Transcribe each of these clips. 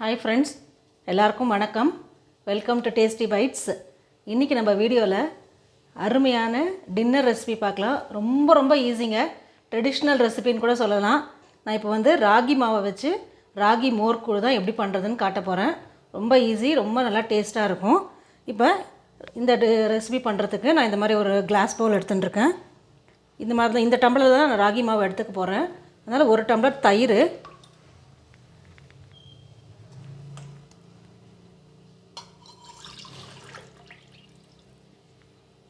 Hi friends எல்லாருக்கும் வணக்கம். Welcome to tasty bytes இன்றைக்கி நம்ம வீடியோவில் அருமையான டின்னர் ரெசிபி பார்க்கலாம். ரொம்ப ரொம்ப ஈஸிங்க ட்ரெடிஷ்னல் ரெசிபின்னு கூட சொல்லலாம். நான் இப்போ வந்து ராகி மாவை வச்சு ராகி மோர் கூழ் தான் எப்படி பண்ணுறதுன்னு காட்ட போகிறேன் ரொம்ப ஈஸி ரொம்ப நல்லா டேஸ்ட்டாக இருக்கும். இப்போ இந்த ரெசிபி பண்ணுறதுக்கு நான் இந்த மாதிரி ஒரு கிளாஸ் பவுல் எடுத்துட்டுருக்கேன். இந்த மாதிரி தான் இந்த டம்ளர் தான் நான் ராகி மாவு எடுத்துக்க போகிறேன் அதனால் ஒரு டம்ளர் தயிர்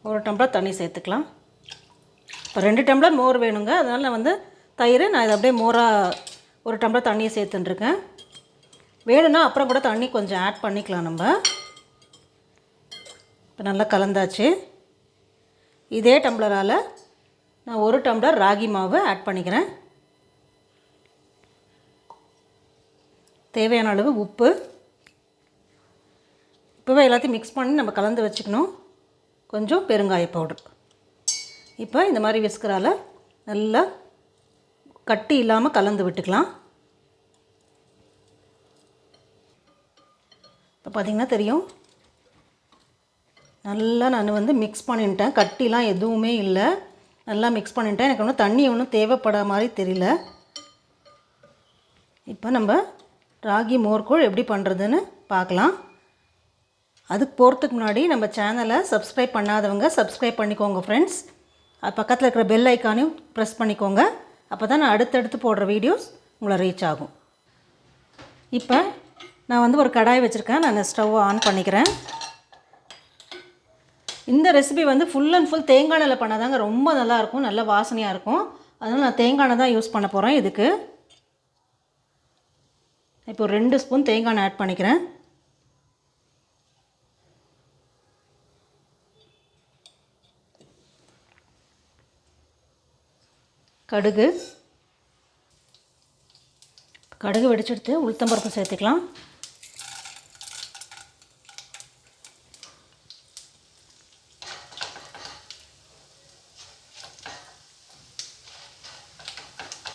ஒரு டம்ளர் தண்ணி சேர்த்துக்கலாம். இப்போ ரெண்டு டம்ளர் மோர் வேணுங்க. அதனால் நான் வந்து தயிர் நான் இதை அப்படியே மோராக ஒரு டம்ளர் தண்ணியை சேர்த்துட்டுருக்கேன். வேணும்னா அப்புறம் கூட தண்ணி கொஞ்சம் ஆட் பண்ணிக்கலாம் நம்ம. இப்போ நல்லா கலந்தாச்சு. இதே டம்ளரால் நான் ஒரு டம்ளர் ராகி மாவு ஆட் பண்ணிக்கிறேன். தேவையான அளவு உப்பு. இப்போவே எல்லாத்தையும் மிக்ஸ் பண்ணி நம்ம கலந்து வச்சுக்கணும். கொஞ்சம் பெருங்காய பவுடர் இப்போ இந்த மாதிரி விஸ்கரால் நல்லா கட்டி இல்லாமல் கலந்து விட்டுக்கலாம். இப்போ பார்த்திங்கன்னா தெரியும். நல்லா நான் வந்து மிக்ஸ் பண்ணிட்டேன். கட்டிலாம் எதுவுமே இல்லை. நல்லா மிக்ஸ் பண்ணிட்டேன். எனக்கு ஒன்றும் தண்ணி ஒன்றும் தேவைப்படாத மாதிரி தெரியல. இப்போ நம்ம ராகி மோர்கூழ் எப்படி பண்ணுறதுன்னு பார்க்கலாம் அதுக்கு போகிறதுக்கு முன்னாடி நம்ம சேனலை சப்ஸ்கிரைப் பண்ணாதவங்க சப்ஸ்கிரைப் பண்ணிக்கோங்க ஃப்ரெண்ட்ஸ் அது பக்கத்தில் இருக்கிற பெல் ஐக்கானையும் ப்ரெஸ் பண்ணிக்கோங்க. அப்போ தான் நான் அடுத்தடுத்து போடுற வீடியோஸ் உங்களை ரீச் ஆகும். இப்போ நான் வந்து ஒரு கடாய் வச்சுருக்கேன். நான் ஸ்டவ் ஆன் பண்ணிக்கிறேன். இந்த ரெசிபி வந்து ஃபுல் அண்ட் ஃபுல் தேங்காய் எண்ணெயில் பண்ணாதாங்க ரொம்ப நல்லாயிருக்கும் நல்ல வாசனையாக இருக்கும். அதனால் நான் தேங்காய் எண்ணெய் தான் யூஸ் பண்ண போகிறேன் இதுக்கு. இப்போ ரெண்டு ஸ்பூன் தேங்காய் எண்ணெய் ஆட் பண்ணிக்கிறேன். கடுகு. கடுகு வெடிச்செடுத்து உளுத்தம்பருப்பு சேர்த்துக்கலாம்.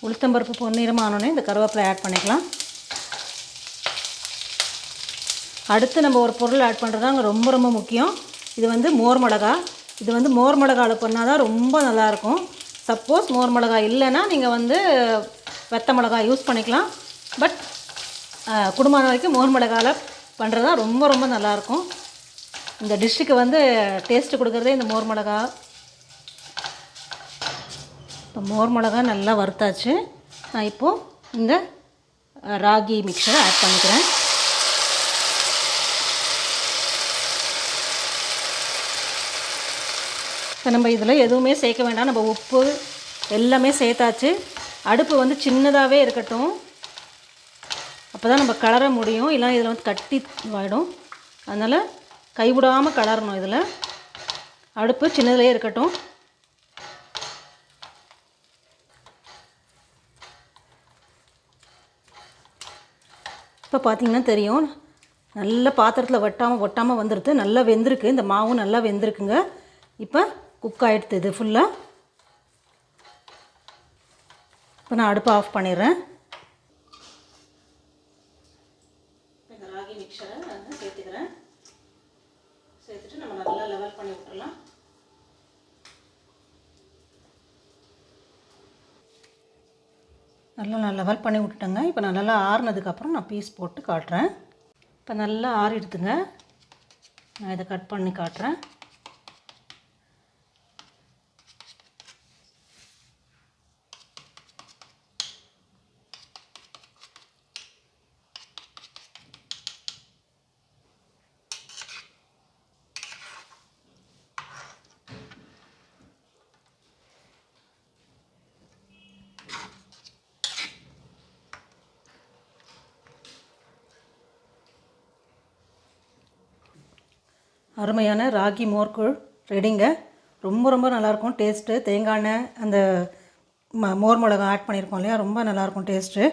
உளுத்தம்பருப்பு பொன்னிறமாக ஆனோடனே இந்த கருவேப்பிலை ஆட் பண்ணிக்கலாம். அடுத்து நம்ம ஒரு பொருள் ஆட் பண்ணுறது அங்கே ரொம்ப ரொம்ப முக்கியம். இது வந்து மோர் மிளகா. இது வந்து மோர் மிளகாவில் பண்ணால் தான் ரொம்ப நல்லாயிருக்கும் சப்போஸ் மோர் மிளகாய் இல்லைன்னா நீங்கள் வந்து வெத்த மிளகா யூஸ் பண்ணிக்கலாம். பட் குடும்பம் வரைக்கும் மோர் மிளகாயில் பண்ணுறது தான் ரொம்ப ரொம்ப நல்லாயிருக்கும். இந்த டிஷ்ஷுக்கு வந்து டேஸ்ட்டு கொடுக்குறதே இந்த மோர் மிளகா. இப்போ மோர் மிளகா நல்லா வறுத்தாச்சு. நான் இப்போது இந்த ராகி மிக்சரை ஆட் பண்ணிக்கிறேன். இப்போ நம்ம இதில் எதுவுமே சேர்க்க வேண்டாம். நம்ம உப்பு எல்லாமே சேர்த்தாச்சு. அடுப்பு வந்து சின்னதாகவே இருக்கட்டும். அப்போ தான் நம்ம கலர முடியும். இல்லை இதில் வந்து கட்டி ஆகிடும் அதனால் கைவிடாமல் கலரணும் இதில். அடுப்பு சின்னதுலேயே இருக்கட்டும். இப்போ பார்த்தீங்கன்னா தெரியும். நல்ல பாத்திரத்தில் வெட்டாமல் ஒட்டாமல் வந்துடுது நல்லா வெந்திருக்கு. இந்த மாவும் நல்லா வெந்திருக்குங்க. இப்போ குக் ஆகிடுது இது ஃபுல்லாக இப்போ நான் அடுப்பை ஆஃப் பண்ணிடுறேன். இந்த ராகி மிக்சரை நான் சேர்த்துக்கிறேன். சேர்த்துட்டு நம்ம நல்லா லெவல் பண்ணி விட்டுறலாம். நல்லா நான் லெவல் பண்ணி விட்டுட்டேங்க. இப்போ நான் நல்லா ஆறுனதுக்கப்புறம் நான் பீஸ் போட்டு காட்டுறேன். இப்போ நல்லா ஆறிடுதுங்க நான் இதை கட் பண்ணி காட்டுறேன். அருமையான ராகி மோர்கூழ் ரெடிங்க. ரொம்ப ரொம்ப நல்லாயிருக்கும் டேஸ்ட்டு. தேங்காய் எண்ணெய் அந்த ம மோர் மிளகா ஆட் பண்ணியிருக்கோம் இல்லையா? ரொம்ப நல்லாயிருக்கும் டேஸ்ட்டு.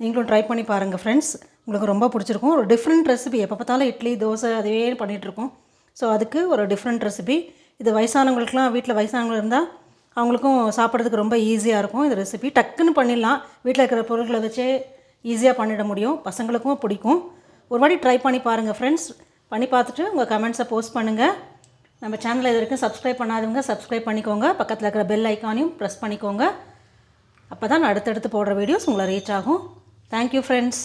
நீங்களும் ட்ரை பண்ணி பாருங்கள் ஃப்ரெண்ட்ஸ் உங்களுக்கு ரொம்ப பிடிச்சிருக்கும். ஒரு டிஃப்ரெண்ட் ரெசிபி எப்போ பார்த்தாலும் இட்லி தோசை அதுவே பண்ணிகிட்ருக்கோம் ஸோ அதுக்கு ஒரு டிஃப்ரெண்ட் ரெசிபி இது வயசானவங்களுக்குலாம் வீட்டில் வயசானவங்க இருந்தால் அவங்களுக்கும் சாப்பிட்றதுக்கு ரொம்ப ஈஸியாக இருக்கும் இந்த ரெசிபி டக்குன்னு பண்ணிடலாம். வீட்டில் இருக்கிற பொருட்களை வச்சே ஈஸியாக பண்ணிட முடியும். பசங்களுக்கும் பிடிக்கும். ஒரு வாட்டி ட்ரை பண்ணி பாருங்கள் ஃப்ரெண்ட்ஸ் பண்ணி பார்த்துட்டு உங்கள் கமெண்ட்ஸை போஸ்ட் பண்ணுங்கள் நம்ம சேனலை இது வரைக்கும் சப்ஸ்கிரைப் பண்ணாதவங்க சப்ஸ்கிரைப் பண்ணிக்கோங்க. பக்கத்தில் இருக்கிற பெல் ஐக்கானையும் ப்ரெஸ் பண்ணிக்கோங்க. அப்போ தான் நான் அடுத்தடுத்து போடுற வீடியோஸ் உங்களை ரீச் ஆகும். Thank you friends